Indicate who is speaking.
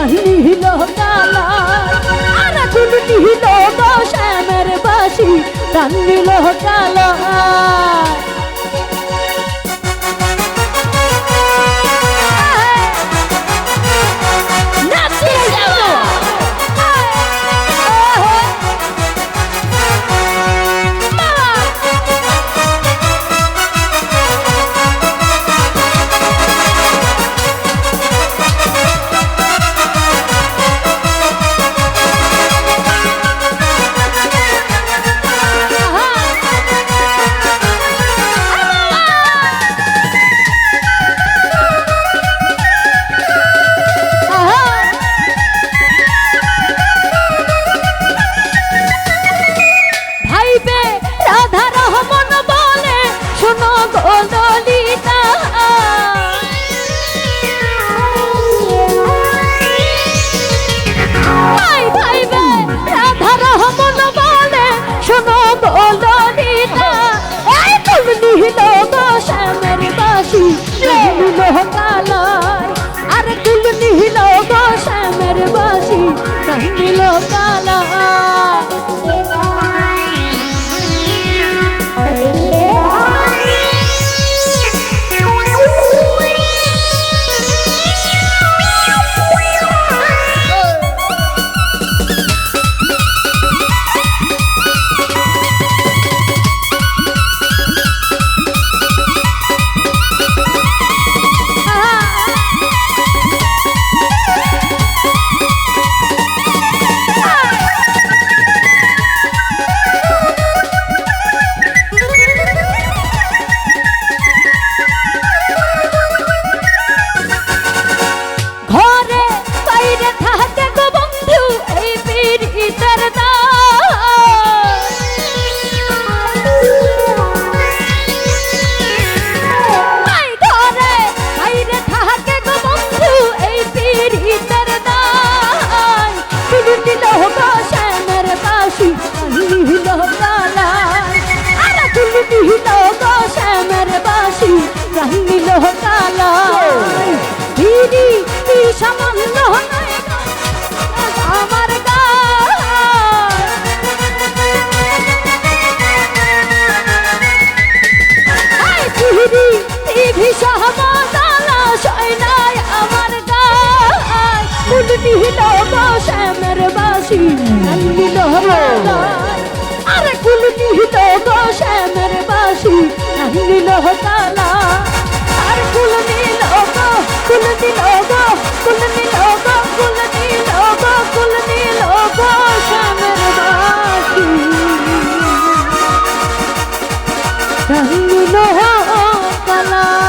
Speaker 1: কাহিনী হিল কালা আনা হিল দশ আমার বাসি প্রাণ রহিল গোসামের বাসি। নন্দিত আরে কুল নিহিত গোসামের বাসি। নন্দিল হতালা। আর কুল নীল কুল নীল কুল নীল কুল নীল কুল নীল গোসামের বাসি নন্দিল হতালা।